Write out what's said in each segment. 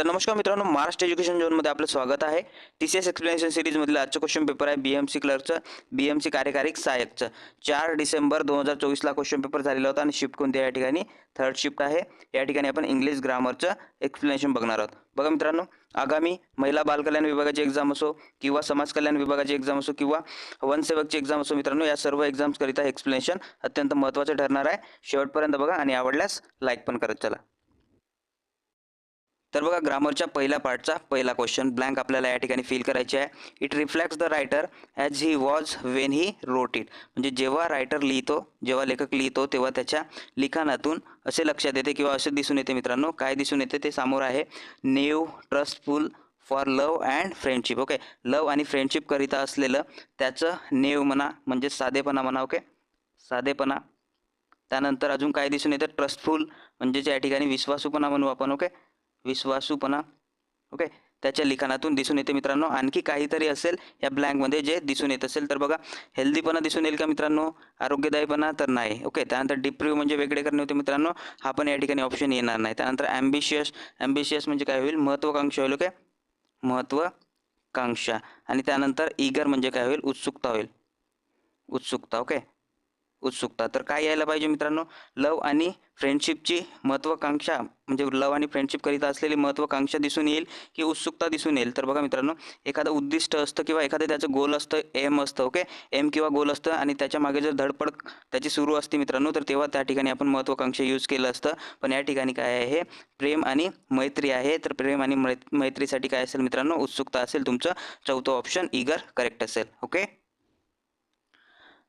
तर नमस्कार मित्रांनो महाराष्ट्र एज्युकेशन झोनमध्ये आपलं स्वागत आहे. टी सी एस एक्सप्लेनेशन सिरीजमधलं आजचं क्वेश्चन पेपर आहे बी एम सी क्लर्कचं बी एम सी कार्यकारी सहाय्यकचं चार डिसेंबर दोन हजार चोवीसला क्वेश्चन पेपर झालेला होता आणि शिफ्ट कोणती या ठिकाणी? थर्ड शिफ्ट आहे. या ठिकाणी आपण इंग्लिश ग्रामरचं एक्सप्लेनेशन बघणार आहोत. बघा मित्रांनो आगामी महिला बालकल्याण विभागाची एक्झाम असो किंवा समाज कल्याण विभागाची एक्झाम असो किंवा वनसेवकची एक्झाम असो मित्रांनो या सर्व एक्झाम्सकरिता एक्सप्लेनेशन अत्यंत महत्त्वाचं ठरणार आहे. शेवटपर्यंत बघा आणि आवडल्यास लाईक पण करत चला. तर बघा ग्रामरच्या पहिल्या पार्टचा पहिला क्वेश्चन ब्लँक आपल्याला या ठिकाणी फिल करायचे आहे. It reflects the writer as he was when he wrote it म्हणजे जेव्हा रायटर लिहितो जेव्हा लेखक लिहितो तेव्हा त्याच्या लिखाणातून असे लक्षात येते किंवा असे दिसून येते मित्रांनो. काय दिसून येते ते समोर आहे. Naive trustful for love and friendship okay love आणि फ्रेंडशिपकरिता असलेलं त्याचं नेव म्हणा म्हणजे साधेपणा म्हणा ओके साधेपणा. त्यानंतर अजून काय दिसून येतं? ट्रस्टफुल म्हणजे ज्या ठिकाणी विश्वासूपणा म्हणू आपण ओके विश्वासूपणा. ओके त्याच्या लिखाणातून दिसून येते मित्रांनो. आणखी काहीतरी असेल या ब्लँकमध्ये जे दिसून येत असेल तर बघा हेल्दीपणा दिसून येईल का मित्रांनो? आरोग्यदायीपणा तर नाही. ओके त्यानंतर डिप्रिव्ह म्हणजे वेगळे करणे होते मित्रांनो. हा पण या ठिकाणी ऑप्शन येणार नाही. त्यानंतर ॲम्बिशियस ॲम्बिशियस म्हणजे काय होईल? महत्त्वाकांक्षा होईल ओके महत्त्वाकांक्षा आणि त्यानंतर इगर म्हणजे काय होईल? उत्सुकता होईल. उत्सुकता ओके उत्सुकता. तर काय यायला पाहिजे मित्रांनो? लव आणि फ्रेंडशिपची महत्त्वाकांक्षा म्हणजे लव आणि फ्रेंडशिपकरिता असलेली महत्त्वाकांक्षा दिसून येईल की उत्सुकता दिसून येईल. तर बघा मित्रांनो एखादं उद्दिष्ट असतं किंवा एखादं त्याचं गोल असतं एम असतं ओके? एम किंवा गोल असतं आणि त्याच्यामागे जर धडपड त्याची सुरू असते मित्रांनो तर तेव्हा त्या ठिकाणी आपण महत्त्वाकांक्षा यूज केलं असतं. पण या ठिकाणी काय आहे? हे प्रेम आणि मैत्री आहे. तर प्रेम आणि मै मैत्रीसाठी काय असेल मित्रांनो? उत्सुकता असेल तुमचं. चौथं ऑप्शन इगर करेक्ट असेल ओके?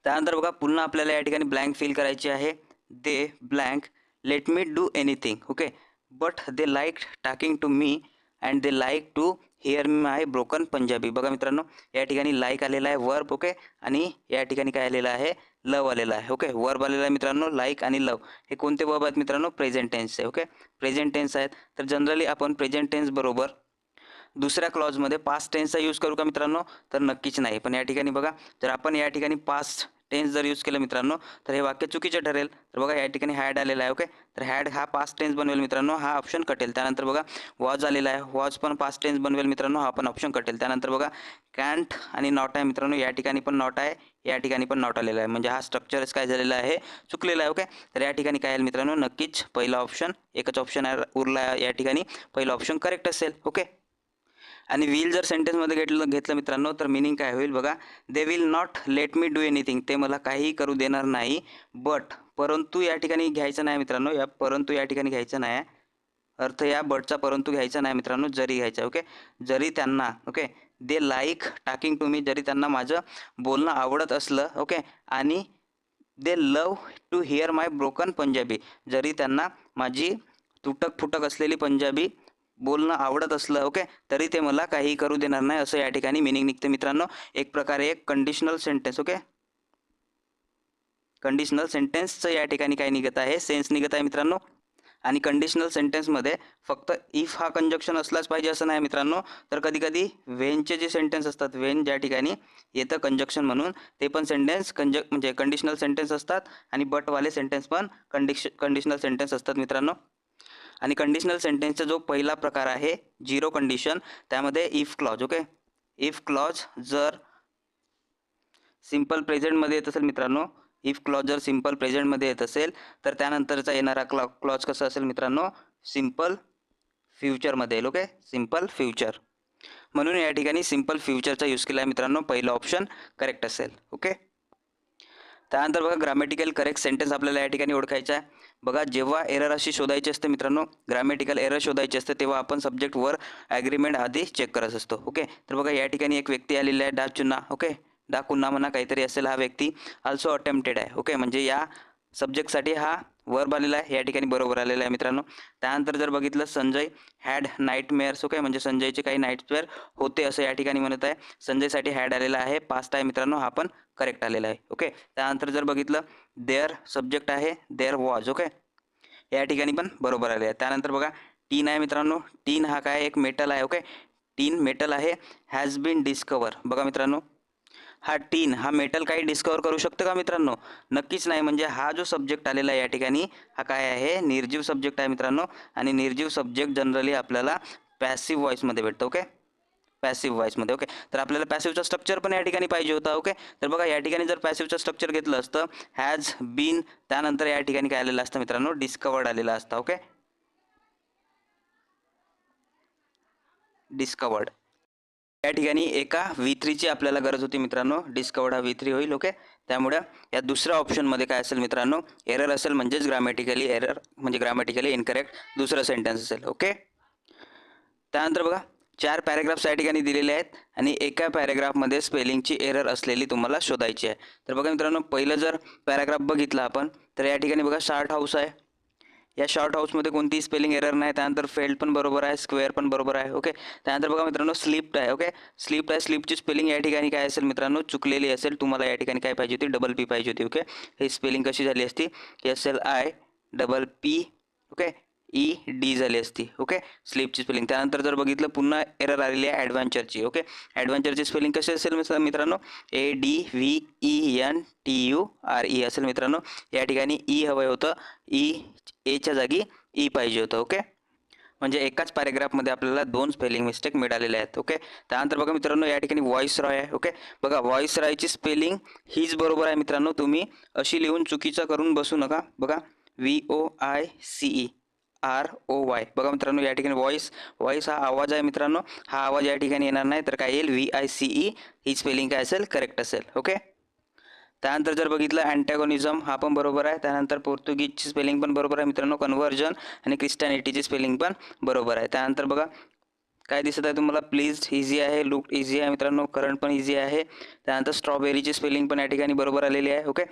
त्यानंतर बघा पुन्हा आपल्याला या ठिकाणी ब्लँक फिल करायची आहे. They blank let me do anything okay but they like talking to me and they like to hear my broken Punjabi बघा मित्रांनो या ठिकाणी लाईक आलेला आहे वर्ब ओके आणि या ठिकाणी काय आलेलं आहे? लव आलेला आहे ओके वर्ब आलेला आहे मित्रांनो लाईक आणि लव हे कोणते वर्ब आहेत मित्रांनो? प्रेझेंट आहे ओके प्रेझेंट टेन्स आहेत. तर जनरली आपण प्रेझेंट टेन्स बरोबर दुसऱ्या क्लॉजमध्ये पास्ट टेन्सचा यूज करू का मित्रांनो? तर नक्कीच नाही. पण या ठिकाणी बघा जर आपण या ठिकाणी पास्ट टेन्स जर यूज केलं मित्रांनो तर हे वाक्य चुकीचे ठरेल. तर बघा या ठिकाणी हॅड आलेला आहे ओके तर हॅड हा पास्ट टेन्स बनवेल मित्रांनो हा ऑप्शन कटेल. त्यानंतर बघा वॉज आलेला आहे वॉज पण पास्ट टेन्स बनवेल मित्रांनो हा पण ऑप्शन कटेल. त्यानंतर बघा कॅन्ट आणि नॉट आहे मित्रांनो या ठिकाणी पण नॉट आहे या ठिकाणी पण नॉट आलेला आहे. म्हणजे हा स्ट्रक्चरच काय झालेला आहे? चुकलेला आहे ओके तर या ठिकाणी काय आहे मित्रांनो? नक्कीच पहिला ऑप्शन एकच ऑप्शन आहे उरला या ठिकाणी. पहिला ऑप्शन करेक्ट असेल ओके आणि विल जर सेंटेन्समध्ये घेतलं घेतलं मित्रांनो तर मिनिंग काय होईल बघा. They will not let me do anything ते मला काहीही करू देणार नाही. बट परंतु या ठिकाणी घ्यायचं नाही मित्रांनो. या परंतु या ठिकाणी घ्यायचं नाही. अर्थ या बटचा परंतु घ्यायचा नाही मित्रांनो जरी घ्यायचा ओके जरी त्यांना okay they like talking to me जरी त्यांना माझं बोलणं आवडत असलं ओके आणि they love to hear my broken Punjabi जरी त्यांना माझी तुटक फुटक असलेली पंजाबी बोलणं आवडत असलं ओके? तरी ते मला काही करू देणार नाही असं या ठिकाणी मिनिंग निघते मित्रांनो. एक प्रकारे एक कंडिशनल सेंटेन्स ओके? कंडिशनल सेंटेन्सचं या ठिकाणी काय निघत आहे? सेन्स निघत आहे मित्रांनो. आणि कंडिशनल सेंटेन्समध्ये फक्त इफ हा कंजक्शन असलाच पाहिजे असं नाही मित्रांनो. तर कधीकधी कधी वेनचे जे सेंटेन्स असतात वेन ज्या ठिकाणी येतं कंजक्शन म्हणून ते पण सेंटेन्स कंज म्हणजे कंडिशनल सेंटेन्स असतात. आणि बटवाले सेंटेन्स पण कंडिश कंडिशनल सेंटेन्स असतात मित्रांनो. आणि कंडिशनल सेंटेन्सचा जो पहिला प्रकार आहे झिरो कंडिशन त्यामध्ये if clause okay if clause जर सिंपल प्रेझेंटमध्ये येत असेल मित्रांनो इफ क्लॉज जर सिंपल प्रेझेंटमध्ये येत असेल तर त्यानंतरचा येणारा क्लॉ क्लॉज कसं असेल मित्रांनो? सिंपल फ्युचरमध्ये येईल ओके सिंपल फ्युचर म्हणून या ठिकाणी सिंपल फ्युचरचा यूज केला आहे मित्रांनो पहिलं ऑप्शन करेक्ट असेल ओके त्यानंतर बघा ग्रामॅटिकल करेक्ट सेंटेन्स आपल्याला या ठिकाणी ओळखायचा आहे. बघा जेव्हा एरर अशी शोधायची असते मित्रांनो ग्रॅमॅटिकल एरर शोधायची असते तेव्हा आपण सब्जेक्टवर ॲग्रीमेंट आधी चेक करत असतो ओके तर बघा या ठिकाणी एक व्यक्ती आलेली आहे डा चुन्ना ओके डाकुन्ना म्हणा काहीतरी असेल हा व्यक्ती ऑल्सो अटेम्प्टेड आहे ओके म्हणजे या सब्जेक्टसाठी हा वर्ब आलेला आहे. या ठिकाणी बरोबर आलेला आहे मित्रांनो. त्यानंतर जर बघितलं Sanjay had nightmares okay म्हणजे संजयचे काही नाईटमेअर होते असं या ठिकाणी म्हणत आहे. संजयसाठी हॅड आलेला आहे. पास्ट आहे मित्रांनो. हा पण करेक्ट आलेला आहे ओके त्यानंतर जर बघितलं देअर सब्जेक्ट आहे. देअर वॉज ओके या ठिकाणी पण बरोबर आले आहे. त्यानंतर बघा टीन आहे मित्रांनो. टीन हा काय? एक मेटल आहे ओके टीन मेटल आहे. हॅज बीन डिस्कवर बघा मित्रांनो. हा टीन हा मेटल काही डिस्कवर करू शकतो का मित्रांनो? नक्कीच नाही. म्हणजे हा जो सब्जेक्ट आलेला आहे या ठिकाणी हा काय आहे? निर्जीव सब्जेक्ट आहे मित्रांनो. आणि निर्जीव सब्जेक्ट जनरली आपल्याला पॅसिव्ह व्हॉइसमध्ये भेटतो ओके पॅसिव्ह व्हॉइसमध्ये ओके तर आपल्याला पॅसिव्हचा स्ट्रक्चर पण या ठिकाणी पाहिजे होता ओके तर बघा या ठिकाणी जर पॅसिव्हचं स्ट्रक्चर घेतलं असतं हॅज बीन त्यानंतर या ठिकाणी काय आलेलं असतं मित्रांनो? डिस्कवर्ड आलेलं असतं ओके डिस्कवर्ड या ठिकाणी एका व्ही थ्रीची आपल्याला गरज होती मित्रांनो. डिस्कवर्ड हा व्ही थ्री होईल ओके? त्यामुळे या दुसऱ्या ऑप्शनमध्ये काय असेल मित्रांनो? एरर असेल म्हणजेच ग्रामॅटिकली एरर म्हणजे ग्रामॅटिकली इनकरेक्ट दुसरं सेंटेन्स असेल ओके? त्यानंतर बघा चार पॅरेग्राफ्स या ठिकाणी दिलेले आहेत आणि एका पॅरेग्राफमध्ये स्पेलिंगची एरर असलेली तुम्हाला शोधायची आहे. तर बघा मित्रांनो पहिलं जर पॅराग्राफ बघितला आपण तर या ठिकाणी बघा शार्ट हाऊस आहे. या शॉर्ट हाऊसमध्ये कोणतीही स्पेलिंग एरर नाही. त्यानंतर फेल्ड पण बरोबर आहे स्क्वेअर पण बरोबर आहे ओके त्यानंतर बघा मित्रांनो स्लिप्ट आहे ओके स्लिप्ट आहे स्लिपची स्पेलिंग या ठिकाणी काय असेल मित्रांनो? चुकलेली असेल तुम्हाला या ठिकाणी काय पाहिजे होती? डबल पी पाहिजे होती ओके ही स्पेलिंग कशी झाली असती? S L I double P okay E, E D झाली असती ओके स्लिपची स्पेलिंग त्यानंतर जर बघितलं पुन्हा एरर आलेली आहे ॲडव्हेंचरची ओके ॲडव्हेंचरची स्पेलिंग कशी असेल मित्र- मित्रांनो? A D V E N T U R E असेल मित्रांनो. या ठिकाणी ई हवं होतं. E, ई एच्या जागी ई पाहिजे होतं ओके म्हणजे एकाच पॅरेग्राफमध्ये आपल्याला दोन स्पेलिंग मिस्टेक मिळालेले आहेत ओके त्यानंतर बघा मित्रांनो या ठिकाणी व्हॉइस रॉय आहे ओके बघा व्हॉइस रॉयची स्पेलिंग हीच बरोबर आहे मित्रांनो. तुम्ही अशी लिहून चुकीचं करून बसू नका. बघा V O I C E R O Y. बघा मित्रांनो या ठिकाणी व्हॉइस व्हॉइस हा आवाज आहे मित्रांनो. हा आवाज या ठिकाणी येणार नाही तर काय येईल? व्ही आय सी ई ही स्पेलिंग काय असेल? करेक्ट असेल. ओके त्यानंतर जर बघितलं अँटॅगोनिझम हा पण बरोबर आहे. त्यानंतर पोर्तुगीजची स्पेलिंग पण बरोबर आहे मित्रांनो. कन्व्हर्जन आणि क्रिस्टॅनिटीची स्पेलिंग पण बरोबर आहे. त्यानंतर बघा काय दिसत आहे तुम्हाला? प्लीज इझी आहे. लुक इझी आहे मित्रांनो. करंट पण इझी आहे. त्यानंतर स्ट्रॉबेरीची स्पेलिंग पण या ठिकाणी बरोबर आलेली आहे. ओके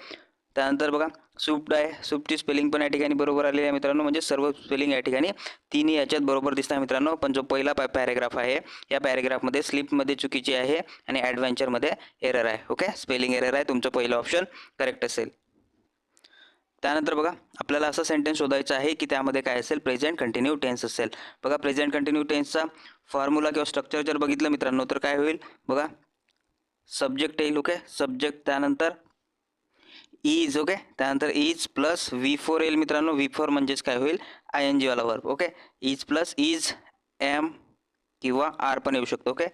त्यानंतर बघा सूप्ड आहे. सूपची स्पेलिंग पण या ठिकाणी बरोबर आलेली आहे मित्रांनो. म्हणजे सर्व स्पेलिंग या ठिकाणी तिन्ही याच्यात बरोबर दिसत आहे मित्रांनो. पण जो पहिला पॅ पॅरेग्राफ आहे या पॅरेग्राफमध्ये स्लिपमध्ये चुकीची आहे आणि ॲडव्हेंचरमध्ये एरर आहे. ओके स्पेलिंग एरर आहे. तुमचं पहिलं ऑप्शन करेक्ट असेल. त्यानंतर बघा आपल्याला असं सेंटेन्स शोधायचं आहे की त्यामध्ये काय असेल? प्रेझेंट कंटिन्यू टेन्स असेल. बघा प्रेझेंट कंटिन्यू टेन्सचा फॉर्म्युला किंवा स्ट्रक्चर जर बघितलं मित्रांनो तर काय होईल? बघा सब्जेक्ट येईल. ओके सब्जेक्ट त्यानंतर इज ओके? त्यानंतर इज प्लस व्ही फोर येईल मित्रांनो. व्ही फोर म्हणजेच काय होईल? आय एन जीवाला verb okay? Is plus is am किंवा आर पण येऊ शकतो ओके?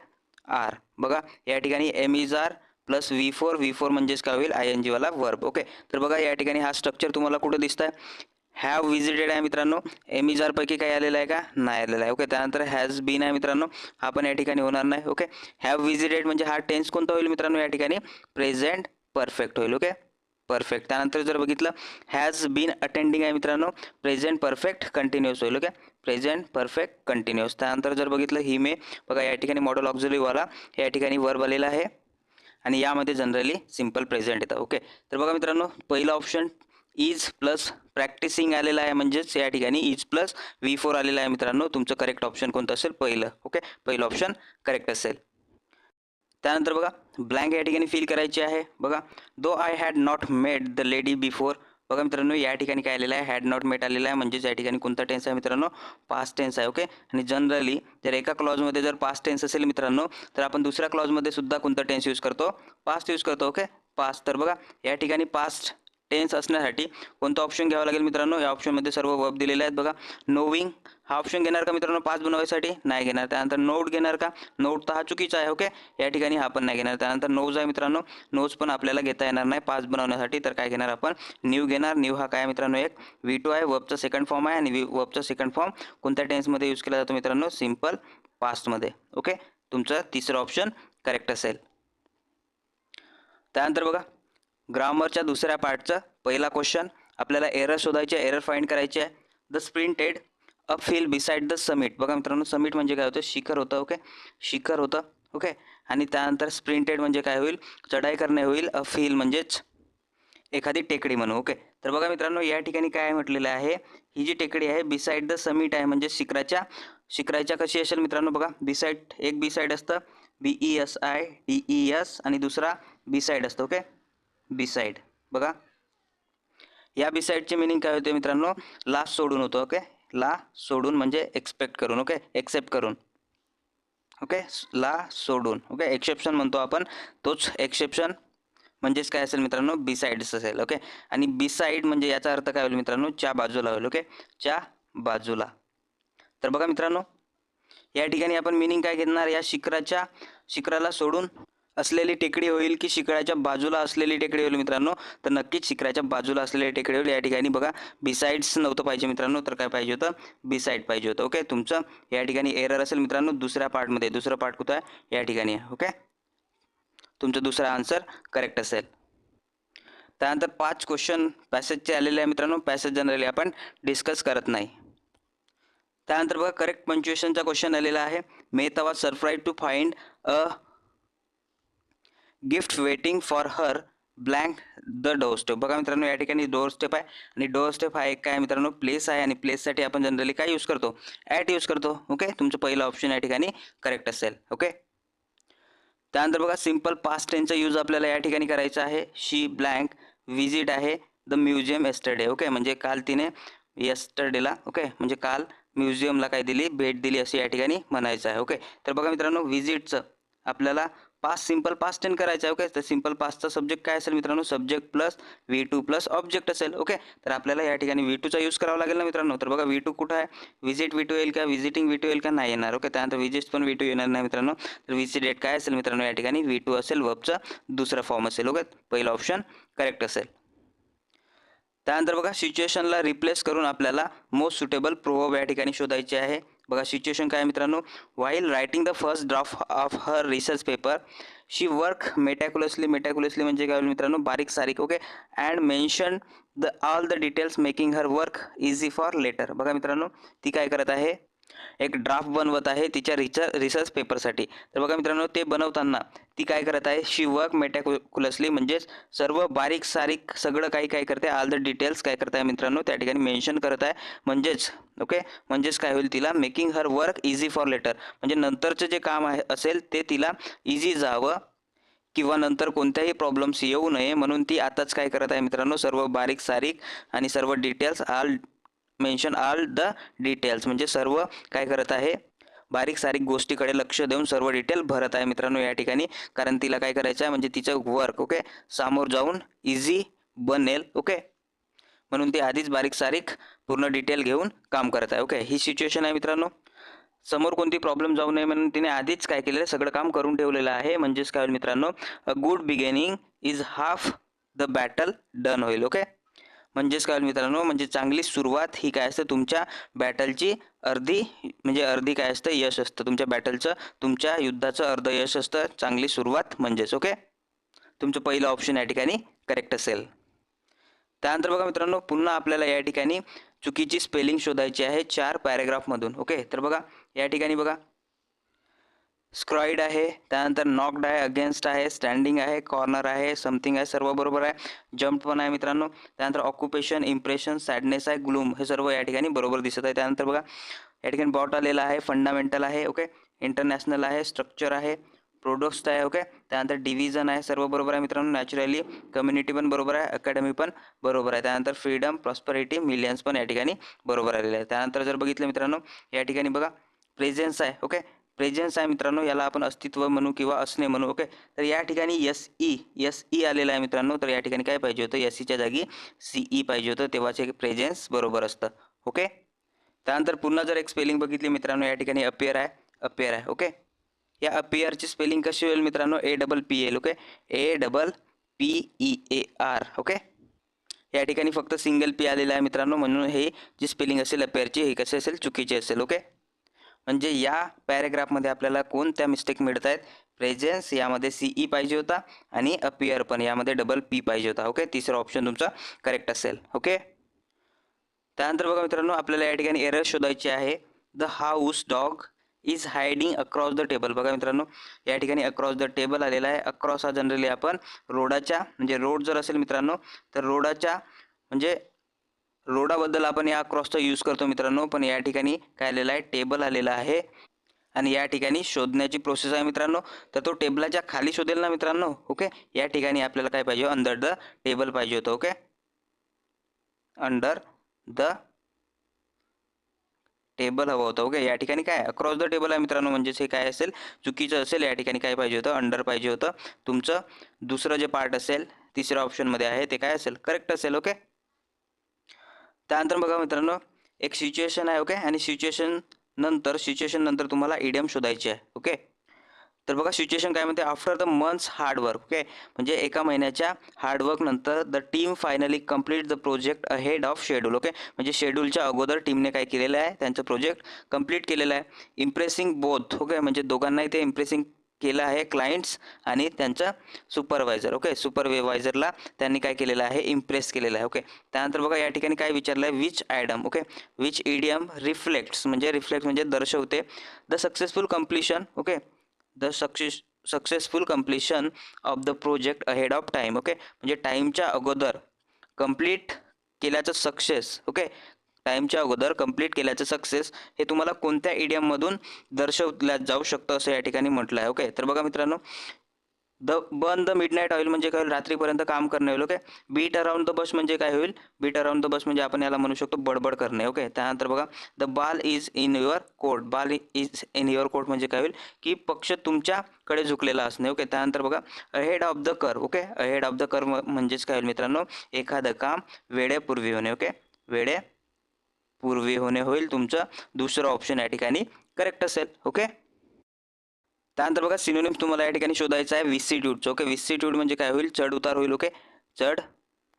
आर. बघा या ठिकाणी am is are plus V four V four म्हणजेच काय होईल? आय एन जीवाला वर्ब ओके? तर बघा या ठिकाणी हा स्ट्रक्चर तुम्हाला कुठं दिसत आहे हॅव विजिटेड आहे मित्रांनो. एम इज आरपैकी काय आलेलं आहे का? नाही आलेलं आहे ओके? त्यानंतर हॅज बीन आहे मित्रांनो. हा पण या ठिकाणी होणार नाही ओके? हॅव विजिटेड म्हणजे हा टेन्स कोणता होईल मित्रांनो? या ठिकाणी प्रेझेंट परफेक्ट होईल ओके? परफेक्ट त्यानंतर जर बघितलं हॅज बीन अटेंडिंग आहे मित्रांनो. प्रेझेंट परफेक्ट कंटिन्युअस होईल ओके प्रेझेंट परफेक्ट कंटिन्युअस त्यानंतर जर बघितलं ही मे बघा या ठिकाणी मॉडल ऑक्झरीवाला या ठिकाणी वर्ब आलेला आहे. आणि यामध्ये जनरली सिंपल प्रेझेंट येतं ओके तर बघा मित्रांनो पहिलं ऑप्शन इज प्लस प्रॅक्टिसिंग आलेलं आहे म्हणजेच या ठिकाणी इज प्लस व्ही फोर आलेलं आहे मित्रांनो. तुमचं करेक्ट ऑप्शन कोणतं असेल? पहिलं ओके पहिलं ऑप्शन करेक्ट असेल. त्यानंतर बघा ब्लँक या ठिकाणी फिल करायची आहे. बघा though I had not made the lady before बघा मित्रांनो या ठिकाणी काय आलेलं आहे? हॅड नॉट मेट आलेला आहे म्हणजेच या ठिकाणी कोणता टेन्स आहे मित्रांनो? पास्ट टेन्स आहे ओके आणि जनरली जर एका क्लॉजमध्ये जर पास्ट टेन्स असेल मित्रांनो तर आपण दुसऱ्या क्लॉजमध्ये सुद्धा कोणता टेन्स यूज करतो? पास्ट यूज करतो ओके पास्ट तर बघा या ठिकाणी पास्ट टेन्स असण्यासाठी कोणता ऑप्शन घ्यावा लागेल मित्रांनो? या ऑप्शनमध्ये सर्व वर्ब दिलेले आहेत बघा. नोविंग हा ऑप्शन घेणार का मित्रांनो पाच बनवायसाठी? नाही घेणार. त्यानंतर नोट घेणार का? नोट तर हा चुकीचा आहे ओके या ठिकाणी हा पण नाही घेणार. त्यानंतर नोज आहे मित्रांनो. नोज पण आपल्याला घेता येणार नाही. पाच बनवण्यासाठी. तर काय घेणार आपण? न्यू घेणार. न्यू हा काय मित्रांनो? एक व्ही टू आहे. वर्बचा सेकंड फॉर्म आहे आणि वी वर्बचा सेकंड फॉर्म कोणत्या टेन्समध्ये यूज केला जातो मित्रांनो? सिंपल पास्टमध्ये ओके तुमचं तिसरं ऑप्शन करेक्ट असेल. त्यानंतर बघा. ग्रामरच्या दुसऱ्या पार्टचं पहिला क्वेश्चन आपल्याला एरर शोधायचे एरर फाइंड करायचे. आहे the sprinted a feel beside the summit बघा मित्रांनो समिट म्हणजे काय होतं? शिखर होतं ओके शिखर होतं ओके आणि त्यानंतर स्प्रिंटेड म्हणजे काय होईल? चढाई करणे होईल. अ फील म्हणजेच एखादी टेकडी म्हणू ओके तर बघा मित्रांनो या ठिकाणी काय म्हटलेलं आहे? ही जी टेकडी आहे बिसाइड द समिट आहे म्हणजे शिखराच्या शिखराच्या कशी असेल मित्रांनो बघा? बिसाइड एक बिसाइड असतं. B E S I D E S आणि दुसरा बिसाइड असतं ओके बिसाईड बघा. या बिसाईडचे मिनिंग काय होते मित्रांनो? ला सोडून होतं ओके ला सोडून म्हणजे एक्सपेक्ट करून ओके एक्सेप्ट करून. ओके ला सोडून ओके एक्सेप्शन म्हणतो आपण. तोच एक्सेप्शन म्हणजेच काय असेल मित्रांनो? बिसाईड्स असेल ओके आणि बिसाईड म्हणजे याचा अर्थ काय होईल मित्रांनो? च्या बाजूला होईल ओके च्या बाजूला. तर बघा मित्रांनो या ठिकाणी आपण मिनिंग काय घेणार? या शिखराच्या शिखराला सोडून असलेली टेकडी होईल की शिखराच्या बाजूला असलेली टेकडी होईल मित्रांनो? तर नक्कीच शिखराच्या बाजूला असलेली टेकडी होईल. या ठिकाणी बघा बिसाईड्स नव्हतं पाहिजे मित्रांनो तर काय पाहिजे होतं? बिसाईड पाहिजे होतं. ओके तुमचं या ठिकाणी एरर असेल मित्रांनो दुसऱ्या पार्टमध्ये दुसरं पार्ट कुठं आहे? या ठिकाणी आहे. ओके तुमचं दुसरा आन्सर करेक्ट असेल. त्यानंतर पाच क्वेश्चन पॅसेजचे आलेले आहे मित्रांनो. पॅसेज जनरली आपण डिस्कस करत नाही. त्यानंतर बघा करेक्ट पंच्युएशनचा क्वेश्चन आलेला आहे. मे तवा surprise to find a gift waiting for her blank the doorstep. बघा मित्रांनो या ठिकाणी डोअरस्टेप आहे आणि डोअरस्टेप हा एक काय मित्रांनो प्लेस आहे आणि प्लेससाठी आपण जनरली काय यूज करतो? ॲट यूज करतो ओके तुमचं पहिलं ऑप्शन या ठिकाणी करेक्ट असेल ओके त्यानंतर बघा सिंपल पास्ट टेनचा यूज आपल्याला या ठिकाणी करायचा आहे. शी ब्लँक व्हिजिट आहे द म्युझियम एस्टरडे ओके म्हणजे काल तिने येस्टरडेला ओके म्हणजे काल म्युझियमला काय दिली भेट दिली असं या ठिकाणी म्हणायचं आहे ओके तर बघा मित्रांनो व्हिजिटचं आपल्याला पास सिंपल पास्ट टेन करायचं आहे ओके तर सिंपल पासचा सब्जेक्ट काय असेल मित्रांनो? Subject plus V two plus object असेल ओके तर आपल्याला या ठिकाणी व्ही टूचा यूज करावा लागेल ना मित्रांनो? तर बघा व्ही टू कुठं आहे? व्हिजिट व्ही टू येईल का? व्हिजिटिंग व्ही टू येईल का? नाही येणार ओके त्यानंतर व्हिजिट पण व्ही टू येणार नाही मित्रांनो. तर व्हीची डेट काय असेल मित्रांनो? या ठिकाणी व्ही टू असेल वबचा दुसरा फॉर्म असेल ओके पहिलं ऑप्शन करेक्ट असेल. त्यानंतर बघा सिच्युएशनला रिप्लेस करून आपल्याला मोस्ट सुटेबल प्रोवर्ब या ठिकाणी शोधायचे आहे. बघा सिच्युएशन काय मित्रांनो? While writing the first draft of her research paper she work meticulously meticulously म्हणजे काय होईल मित्रांनो? बारीक सारीक okay and mention the all the details making her work easy for later बघा मित्रांनो ती काय करत आहे? एक ड्राफ्ट बनवत आहे तिच्या रिसर्च रिसर्च पेपरसाठी तर बघा मित्रांनो ते बनवताना ती काय करत आहे? शी वर्क मेटॅक्युलसली म्हणजेच सर्व बारीक सारीक सगळं काही काय करते ऑल द डिटेल्स काय करत आहे मित्रांनो त्या ठिकाणी मेन्शन करत आहे. म्हणजेच ओके म्हणजेच काय होईल तिला? Making her work easy for later म्हणजे नंतरचं जे काम आहे असेल ते तिला इझी जावं किंवा नंतर कोणत्याही प्रॉब्लेम्स येऊ नये म्हणून ती आताच काय करत आहे मित्रांनो? सर्व बारीक सारीक आणि सर्व details all mention all the details म्हणजे सर्व काय करत आहे? बारीक सारीक गोष्टीकडे लक्ष देऊन सर्व डिटेल भरत आहे मित्रांनो या ठिकाणी. कारण तिला काय करायचं आहे? म्हणजे तिचं वर्क ओके सामोर जाऊन इझी बनेल ओके म्हणून ती आधीच बारीक सारीक पूर्ण डिटेल घेऊन काम करत आहे ओके ही सिच्युएशन आहे मित्रांनो. समोर कोणती प्रॉब्लेम जाऊ नये म्हणून तिने आधीच काय केलेलं आहे? सगळं काम करून ठेवलेलं आहे. म्हणजेच काय होईल मित्रांनो? A good beginning is half the battle done होईल ओके म्हणजेच काय मित्रांनो? म्हणजे चांगली सुरुवात ही काय असते? तुमच्या बॅटलची अर्धी म्हणजे अर्धी काय असतं? यश असतं. तुमच्या बॅटलचं तुमच्या युद्धाचं अर्ध यश असतं. चांगली सुरुवात म्हणजेच ओके तुमचं पहिलं ऑप्शन या ठिकाणी करेक्ट असेल. त्यानंतर बघा मित्रांनो पुन्हा आपल्याला या ठिकाणी चुकीची स्पेलिंग शोधायची आहे चार पॅरेग्राफमधून ओके तर बघा या ठिकाणी बघा. स्क्रॉइड आहे त्यानंतर नॉक्ड आहे अगेन्स्ट आहे स्टँडिंग आहे कॉर्नर आहे समथिंग आहे सर्व बरोबर आहे. जम्प पण आहे मित्रांनो. त्यानंतर ऑक्युपेशन इम्प्रेशन सॅडनेस आहे ग्लूम हे सर्व या ठिकाणी बरोबर दिसत आहे. त्यानंतर बघा या ठिकाणी बॉट आलेला आहे फंडामेंटल आहे ओके इंटरनॅशनल आहे स्ट्रक्चर आहे प्रोडक्ट्स आहे ओके त्यानंतर डिव्हिजन आहे सर्व बरोबर आहे मित्रांनो नॅचरली कम्युनिटी पण बरोबर आहे अकॅडमी पण बरोबर आहे. त्यानंतर फ्रीडम प्रॉस्परिटी मिलियन्स पण या ठिकाणी बरोबर आलेले आहे त्यानंतर जर बघितलं मित्रांनो या ठिकाणी बघा प्रेझेन्स आहे ओके प्रेझेन्स आहे मित्रांनो याला आपण अस्तित्व म्हणू किंवा असणे म्हणू ओके तर या ठिकाणी एस ई एस ई आलेलं आहे मित्रांनो. तर या ठिकाणी काय पाहिजे होतं? एस ईच्या जागी सी ई पाहिजे होतं. तेव्हाचे प्रेझेन्स बरोबर असतं ओके त्यानंतर पुन्हा जर एक स्पेलिंग बघितली मित्रांनो या ठिकाणी अपियर आहे अपियर आहे ओके या अपेअरची स्पेलिंग कशी होईल मित्रांनो? A double P L okay A double P E A R okay या ठिकाणी फक्त सिंगल पी आलेला आहे मित्रांनो. म्हणून हे जी स्पेलिंग असेल अपेअरची हे कशी असेल? चुकीची असेल ओके म्हणजे या पॅरेग्राफमध्ये आपल्याला कोणत्या मिस्टेक मिळत आहेत प्रेझेन्स यामध्ये सी ई e पाहिजे होता आणि अपियर पण यामध्ये डबल पी पाहिजे होता. ओके तिसरा ऑप्शन तुमचा करेक्ट असेल. ओके त्यानंतर बघा मित्रांनो आपल्याला या ठिकाणी एरर शोधायची आहे. The house dog is hiding across the table बघा मित्रांनो या ठिकाणी अक्रॉस द टेबल आलेला आहे. अक्रॉस हा जनरली आपण रोडाच्या म्हणजे रोड जर असेल मित्रांनो तर रोडाच्या म्हणजे रोडाबद्दल आपण या अक्रॉसचा यूज करतो मित्रांनो. पण या ठिकाणी काय आलेलं आहे? टेबल आलेला आहे. आणि या ठिकाणी शोधण्याची प्रोसेस आहे मित्रांनो. तर तो टेबलाच्या खाली शोधेल ना मित्रांनो? ओके या ठिकाणी आपल्याला काय पाहिजे? अंडर द टेबल पाहिजे होतं. ओके अंडर द टेबल हवं होतं. ओके या ठिकाणी काय? अक्रॉस द टेबल आहे मित्रांनो. म्हणजेच हे काय असेल? चुकीचं असेल. या ठिकाणी काय पाहिजे होतं? अंडर पाहिजे होतं. तुमचं दुसरं जे पार्ट असेल तिसऱ्या ऑप्शनमध्ये आहे ते काय असेल? करेक्ट असेल. ओके त्यानंतर बघा मित्रांनो एक सिच्युएशन आहे ओके आणि सिच्युएशन नंतर सिच्युएशन नंतर तुम्हाला इडियम शोधायची आहे ओके तर बघा सिच्युएशन काय म्हणते? After the months hard work okay म्हणजे एका महिन्याच्या हार्डवर्क नंतर the team finally complete the project ahead of schedule okay म्हणजे शेड्यूलच्या अगोदर टीमने काय केलेलं आहे? त्यांचं प्रोजेक्ट कंप्लीट केलेलं आहे. इम्प्रेसिंग बोथ ओके म्हणजे दोघांनाही ते इम्प्रेसिंग केलं आहे क्लायंट्स आणि त्यांचा सुपरवायझर ओके सुपरवायझरला त्यांनी काय केलेलं आहे? इम्प्रेस केलेलं आहे ओके त्यानंतर बघा या ठिकाणी काय विचारलं आहे which idiom okay which idiom reflects म्हणजे रिफ्लेक्ट म्हणजे दर्शवते. The successful completion okay the success successful completion of the project ahead of time okay म्हणजे टाईमच्या अगोदर कंप्लीट केल्याचं सक्सेस ओके टाईमच्या अगोदर कंप्लीट केल्याचं सक्सेस हे तुम्हाला कोणत्या इडियममधून दर्शवल्या जाऊ शकतं असं या ठिकाणी म्हटलं आहे ओके तर बघा मित्रांनो the burn the midnight oil म्हणजे काय होईल? रात्रीपर्यंत काम करणे होईल okay beat around the bush म्हणजे काय होईल? बीट अराउंड द बस म्हणजे आपण याला म्हणू शकतो बडबड करणे ओके त्यानंतर बघा the ball is in your court ball is in your court म्हणजे काय होईल? की पक्ष तुमच्याकडे झुकलेला असणे ओके त्यानंतर बघा ahead of the curve okay ahead of the curve म्हणजेच काय होईल मित्रांनो? एखादं काम वेळेपूर्वी होणे ओके वेळे पूर्वी होणे होईल तुमचं. दुसरं ऑप्शन या ठिकाणी करेक्ट असेल. ओके त्यानंतर बघा सिनोनिम तुम्हाला या ठिकाणी शोधायचं आहे. विसिट्यूडचं ओके विसिट्यूड म्हणजे काय होईल? चढ उतार होईल. ओके चढ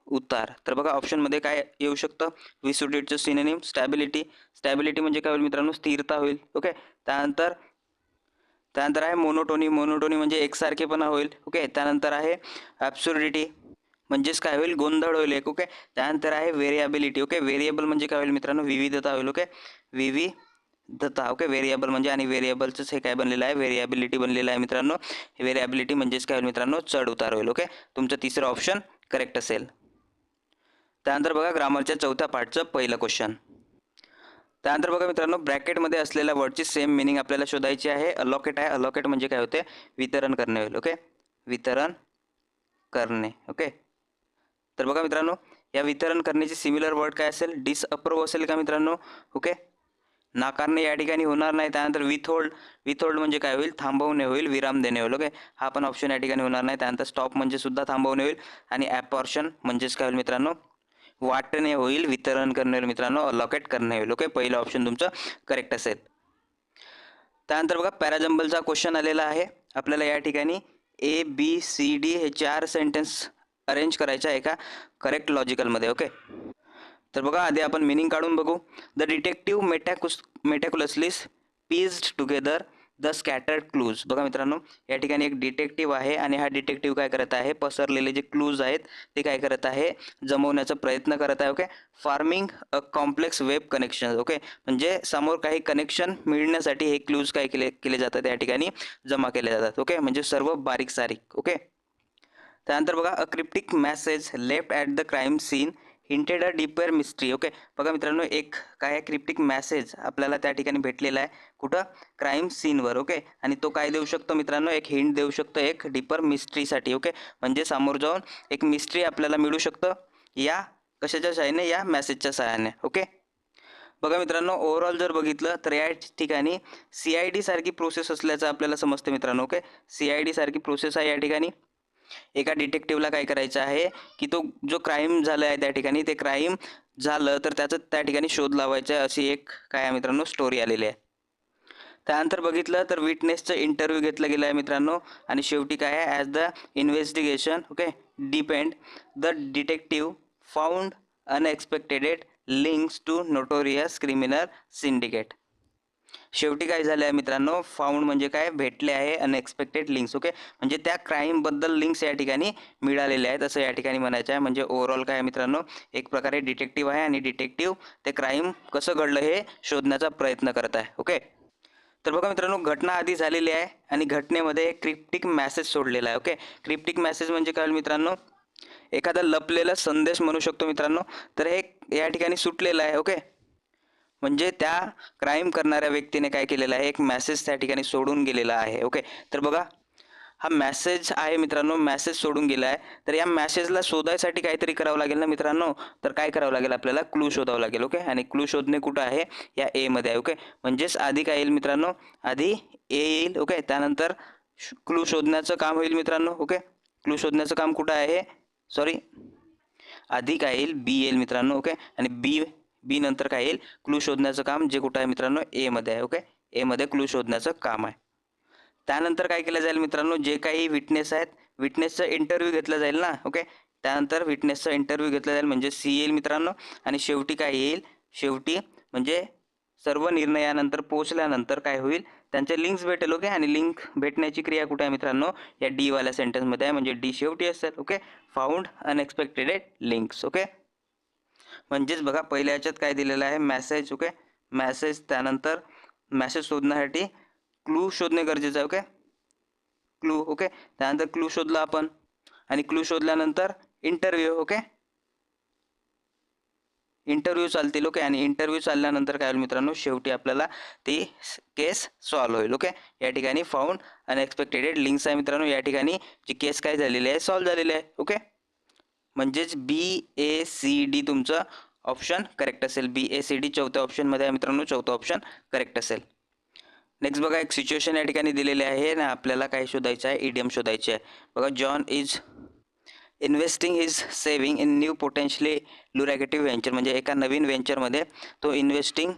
उतार. तर बघा ऑप्शनमध्ये काय येऊ शकतं? विसिट्यूडचं सिनोनिम स्टॅबिलिटी स्टॅबिलिटी म्हणजे काय होईल मित्रांनो? स्थिरता होईल. ओके त्यानंतर त्यानंतर आहे मोनोटोनी मोनोटोनी म्हणजे एकसारखेपणा होईल. ओके त्यानंतर आहे ॲब्सुर्डिटी म्हणजेच काय होईल? गोंधळ होईल. एक ओके? त्यानंतर आहे व्हेरिएबिलिटी ओके? व्हेरिएबल म्हणजे काय होईल मित्रांनो? विविधता होईल ओके? विविधता ओके? व्हेरिएबल म्हणजे आणि व्हेरिएबलचंच हे काय बनलेलं आहे? व्हेरिएबिलिटी बनलेलं आहे मित्रांनो. व्हेरिएबिलिटी म्हणजेच काय होईल मित्रांनो? चढ उतार होईल ओके? तुमचं तिसरं ऑप्शन करेक्ट असेल. त्यानंतर बघा ग्रामरच्या चौथ्या पार्टचं पहिलं क्वेश्चन त्यानंतर बघा मित्रांनो ब्रॅकेटमध्ये असलेल्या वर्डची सेम मिनिंग आपल्याला शोधायची आहे. अलॉकेट आहे. अलॉकेट म्हणजे काय होते? वितरण करणे होईल ओके? वितरण करणे ओके? तर बघा मित्रांनो या वितरण करण्याची सिमिलर वर्ड काय असेल? डिसअप्रूव्ह असेल का मित्रांनो? ओके नाकारणे या ठिकाणी होणार नाही. त्यानंतर विथहोल्ड विथहोल्ड म्हणजे काय होईल? थांबवणे होईल विराम देणे होईल. ओके हा पण ऑप्शन या ठिकाणी होणार नाही. त्यानंतर स्टॉप म्हणजे सुद्धा थांबवणे होईल. आणि ॲपॉर्शन म्हणजेच काय होईल मित्रांनो? वाटणे होईल वितरण करणे होईल मित्रांनो. अलॉकेट करणे होईल. ओके पहिलं ऑप्शन तुमचं करेक्ट असेल. त्यानंतर बघा पॅराजम्बलचा क्वेश्चन आलेला आहे. आपल्याला या ठिकाणी ए बी सी डी हे चार सेंटेन्स अरेंज करायचा आहे का? करेक्ट लॉजिकलमध्ये ओके तर बघा आधी आपण मिनिंग काढून बघू. The detective मेटॅकुस meticulously pieced together the scattered clues बघा मित्रांनो या ठिकाणी एक डिटेक्टिव्ह आहे आणि हा डिटेक्टिव्ह काय करत आहे? पसरलेले जे क्लूज आहेत ते काय करत आहे? जमवण्याचा प्रयत्न करत आहे okay forming a complex web connection okay म्हणजे समोर काही कनेक्शन मिळण्यासाठी हे क्लूज काय केले केले जातात? या ठिकाणी जमा केले जातात ओके म्हणजे सर्व बारीक सारीक ओके त्यानंतर बघा a cryptic message left at the crime scene hinted a deeper mystery okay बघा मित्रांनो एक काय क्रिप्टिक मॅसेज आपल्याला त्या ठिकाणी भेटलेला आहे. कुठं? क्राईम सीनवर ओके आणि तो काय देऊ शकतो मित्रांनो? एक हिंट देऊ शकतो एक डीपर मिस्ट्रीसाठी ओके म्हणजे समोर जाऊन एक मिस्ट्री आपल्याला मिळू शकतं या कशाच्या सहाय्याने? या मॅसेजच्या सहाय्याने. ओके बघा मित्रांनो ओव्हरऑल जर बघितलं तर या ठिकाणी सी आय डी सारखी प्रोसेस असल्याचं आपल्याला समजते मित्रांनो. ओके सी आय डी सारखी प्रोसेस आहे या ठिकाणी. एका डिटेक्टिव्हला काय करायचं आहे की तो जो क्राईम झाला आहे त्या ठिकाणी ते क्राईम झालं तर त्याचं त्या ठिकाणी शोध लावायचा आहे अशी एक काय आहे मित्रांनो स्टोरी आलेली आहे. त्यानंतर बघितलं तर विटनेसचा इंटरव्ह्यू घेतलं गेलं आहे मित्रांनो आणि शेवटी काय आहे as the investigation okay deepened the detective found unexpected links to notorious criminal syndicate शेवटी काय झालं आहे मित्रांनो? फाउंड म्हणजे काय? भेटले आहे अनएक्सपेक्टेड लिंक्स ओके म्हणजे त्या क्राईमबद्दल लिंक्स या ठिकाणी मिळालेले आहेत असं या ठिकाणी म्हणायचं आहे. म्हणजे ओव्हरऑल काय मित्रांनो? एक प्रकारे डिटेक्टिव्ह आहे आणि डिटेक्टिव्ह ते क्राईम कसं घडलं हे शोधण्याचा प्रयत्न करत आहे ओके तर बघा मित्रांनो घटना आधी झालेली आहे आणि घटनेमध्ये क्रिप्टिक मॅसेज सोडलेला आहे ओके क्रिप्टिक मॅसेज म्हणजे काय मित्रांनो? एखादा लपलेला संदेश म्हणू शकतो मित्रांनो. तर हे या ठिकाणी सुटलेलं आहे ओके म्हणजे त्या क्राईम करणाऱ्या व्यक्तीने काय केलेलं आहे? एक मॅसेज त्या ठिकाणी सोडून गेलेला आहे. ओके तर बघा हा मॅसेज आहे मित्रांनो मॅसेज सोडून गेला आहे. तर या मॅसेजला शोधायसाठी काहीतरी करावं लागेल ना मित्रांनो? तर काय करावं लागेल? आपल्याला क्लू शोधावं लागेल. ओके आणि क्लू शोधणे कुठं आहे? या एमध्ये आहे. ओके म्हणजेच आधी काय येईल मित्रांनो? आधी ए येईल. ओके त्यानंतर क्लू शोधण्याचं काम होईल मित्रांनो. ओके क्लू शोधण्याचं काम कुठं आहे? सॉरी आधी काय येईल? बी येईल मित्रांनो. ओके आणि बी बी नंतर काय येईल? क्लू शोधण्याचं काम जे कुठं आहे मित्रांनो? एमध्ये आहे ओके? एमध्ये क्लू शोधण्याचं काम आहे. त्यानंतर काय केलं जाईल मित्रांनो? जे काही विटनेस आहेत विटनेसचा इंटरव्ह्यू घेतला जाईल ना ओके? त्यानंतर विटनेसचा इंटरव्ह्यू घेतला जाईल म्हणजे सी येईल मित्रांनो. आणि शेवटी काय येईल? शेवटी म्हणजे सर्व निर्णयानंतर पोहोचल्यानंतर काय होईल? त्यांचे लिंक्स भेटेल ओके? आणि लिंक भेटण्याची क्रिया कुठे आहे मित्रांनो? या डी वाल्या सेंटेन्समध्ये आहे म्हणजे डी शेवटी असेल okay? Found unexpected links okay? म्हणजेच बघा पहिल्या याच्यात काय दिलेलं आहे? मॅसेज ओके मॅसेज त्यानंतर मॅसेज शोधण्यासाठी क्लू शोधणे गरजेचं आहे ओके क्लू ओके त्यानंतर क्लू शोधला आपण. आणि क्लू शोधल्यानंतर इंटरव्ह्यू ओके इंटरव्ह्यू चालतील ओके आणि इंटरव्ह्यू चालल्यानंतर काय होईल मित्रांनो? शेवटी आपल्याला ती केस सॉल्व्ह होईल ओके या ठिकाणी फाउंड अनएक्सपेक्टेड लिंक्स आहे मित्रांनो. या ठिकाणी जी केस काय झालेली आहे सॉल्व्ह झालेली आहे ओके म्हणजेच बी ए सी डी तुमचं ऑप्शन करेक्ट असेल. बी ए सी डी चौथ्या ऑप्शनमध्ये आहे मित्रांनो चौथं ऑप्शन करेक्ट असेल. नेक्स्ट बघा एक सिच्युएशन या ठिकाणी दिलेली आहे ना आपल्याला काय शोधायचं आहे? ईडीएम शोधायचे आहे. बघा John is investing is saving in new potentially lucrative venture म्हणजे एका नवीन व्हेंचरमध्ये तो इन्व्हेस्टिंग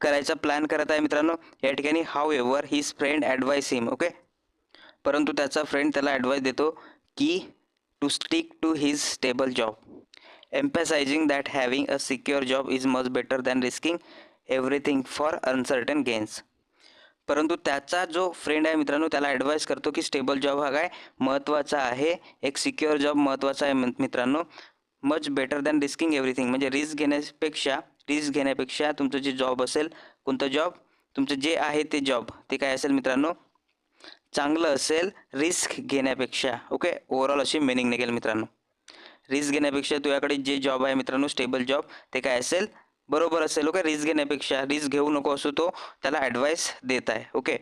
करायचा प्लॅन करत आहे मित्रांनो. या ठिकाणी however his friend advise him okay परंतु त्याचा फ्रेंड त्याला ॲडवाईस देतो की to stick to his stable job emphasizing that having a secure job is much better than risking everything for uncertain gains. परंतु त्याचा जो फ्रेंड आहे मित्रांनो त्याला ॲडवाईस करतो की स्टेबल जॉब हा काय महत्त्वाचा आहे. एक सिक्युअर जॉब महत्त्वाचा आहे मित्रांनो. Much better than risking everything म्हणजे रिस्क घेण्यापेक्षा रिस्क घेण्यापेक्षा तुमचं जे जॉब असेल कोणतं जॉब तुमचं जे आहे ते जॉब ते काय असेल मित्रांनो? चांगलं असेल रिस्क घेण्यापेक्षा. ओके? ओव्हरऑल अशी मिनिंग निघेल मित्रांनो. रिस्क घेण्यापेक्षा तुझ्याकडे जे जॉब आहे मित्रांनो स्टेबल जॉब ते काय असेल? बरोबर असेल. ओके? रिस्क घेण्यापेक्षा रिस्क घेऊ नको असो तो त्याला ॲडवाईस देत आहे. ओके?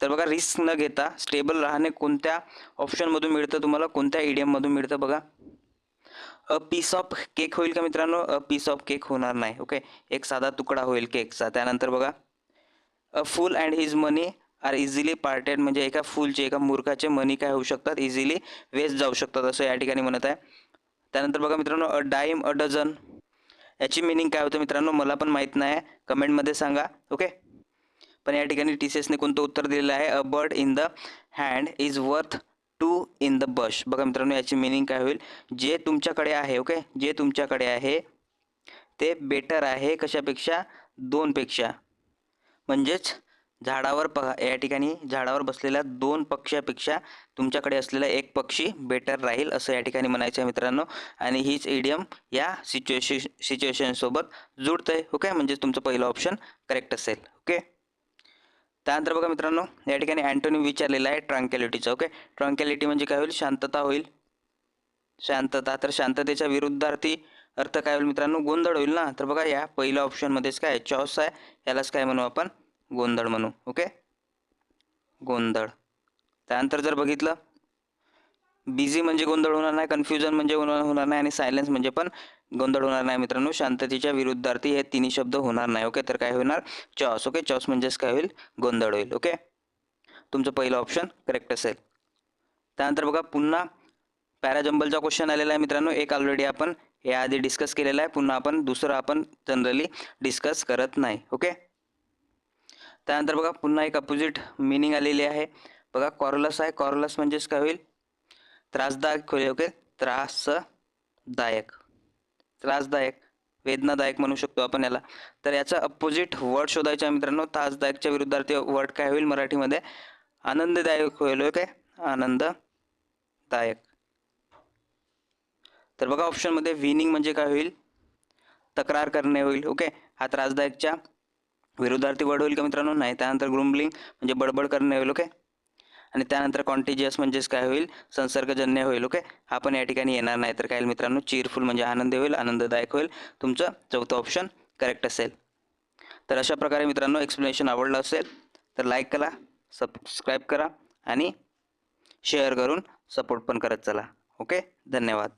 तर बघा रिस्क न घेता स्टेबल राहणे कोणत्या ऑप्शनमधून मिळतं तुम्हाला? कोणत्या ईडीएममधून मिळतं बघा? अ पीस ऑफ केक होईल का मित्रांनो? अ पीस ऑफ केक होणार नाही. ओके? एक साधा तुकडा होईल केकचा. त्यानंतर बघा a fool and his money are easily parted म्हणजे एका फुलचे एका मूर्खाचे मनी काय होऊ शकतात? इझिली वेस्ट जाऊ शकतात असं या ठिकाणी म्हणत आहे. त्यानंतर बघा मित्रांनो अ डाईम अ डझन याची मिनिंग काय होतं मित्रांनो? मला पण माहीत नाही. कमेंटमध्ये सांगा ओके पण या ठिकाणी टी सी एसने कोणतं उत्तर दिलेलं आहे? A bird in the hand is worth two in the bush बघा मित्रांनो याची मिनिंग काय होईल? जे तुमच्याकडे आहे ओके जे तुमच्याकडे आहे ते बेटर आहे कशापेक्षा? दोनपेक्षा. म्हणजेच झाडावर प या ठिकाणी झाडावर बसलेल्या दोन पक्ष्यापेक्षा तुमच्याकडे असलेला एक पक्षी बेटर राहील असं या ठिकाणी म्हणायचं आहे मित्रांनो. आणि हीच इडियम या सिच्युएशन सिच्युएशनसोबत जुळतं आहे ओके म्हणजे तुमचं पहिलं ऑप्शन करेक्ट असेल. ओके त्यानंतर बघा मित्रांनो या ठिकाणी अँटोनी विचारलेला आहे ट्रँक्युलिटीचं ओके ट्रँकॅलिटी म्हणजे काय होईल? शांतता होईल. शांतता. तर शांततेच्या विरुद्धार्थी अर्थ काय होईल मित्रांनो? गोंधळ होईल ना? तर बघा या पहिल्या ऑप्शनमध्येच काय? चॉस आहे. यालाच काय म्हणू आपण? गोंधळ म्हणू ओके? गोंधळ. त्यानंतर जर बघितलं बिझी म्हणजे गोंधळ होणार नाही कन्फ्युजन म्हणजे होणार होणार नाही आणि सायलेन्स म्हणजे पण गोंधळ होणार नाही मित्रांनो. शांततेच्या विरुद्धार्थी हे तिन्ही शब्द होणार नाही ओके? तर काय होणार? चॉस ओके? चॉस म्हणजेच काय होईल? गोंधळ होईल ओके? तुमचं पहिलं ऑप्शन करेक्ट असेल. त्यानंतर बघा पुन्हा पॅराजंबलचा क्वेश्चन आलेला आहे मित्रांनो. एक ऑलरेडी आपण याआधी डिस्कस केलेला आहे. पुन्हा आपण दुसरं आपण जनरली डिस्कस करत नाही ओके? त्यानंतर बघा पुन्हा एक अपोजिट मिनिंग आलेली आहे. बघा कॉरलस आहे. कॉरलस म्हणजेच काय होईल? त्रासदायक होईल ओके? त्रासदायक. त्रासदायक. वेदनादायक म्हणू शकतो आपण याला. तर याचा अपोजिट वर्ड शोधायचा आहे मित्रांनो. त्रासदायकच्या विरुद्धार्थी वर्ड काय होईल मराठीमध्ये? आनंददायक होईल ओके? आनंददायक. तर बघा ऑप्शनमध्ये विनिंग म्हणजे काय होईल? तक्रार करणे होईल ओके? हा त्रासदायकच्या विरुद्धार्थी वर्ड होईल का मित्रांनो? नाही. त्यानंतर ग्रुम्बलिंग म्हणजे बडबड करणे होईल ओके? आणि त्यानंतर कॉन्टिजियस म्हणजेच काय होईल? संसर्गजन्य होईल ओके? हा पण या ठिकाणी येणार नाही. तर काय मित्रांनो? चीरफुल म्हणजे आनंदी होईल आनंददायक होईल. तुमचं चौथं ऑप्शन करेक्ट असेल. तर अशा प्रकारे मित्रांनो एक्सप्लेनेशन आवडलं असेल तर लाईक करा सबस्क्राईब करा आणि शेअर करून सपोर्ट पण करत चला ओके? धन्यवाद.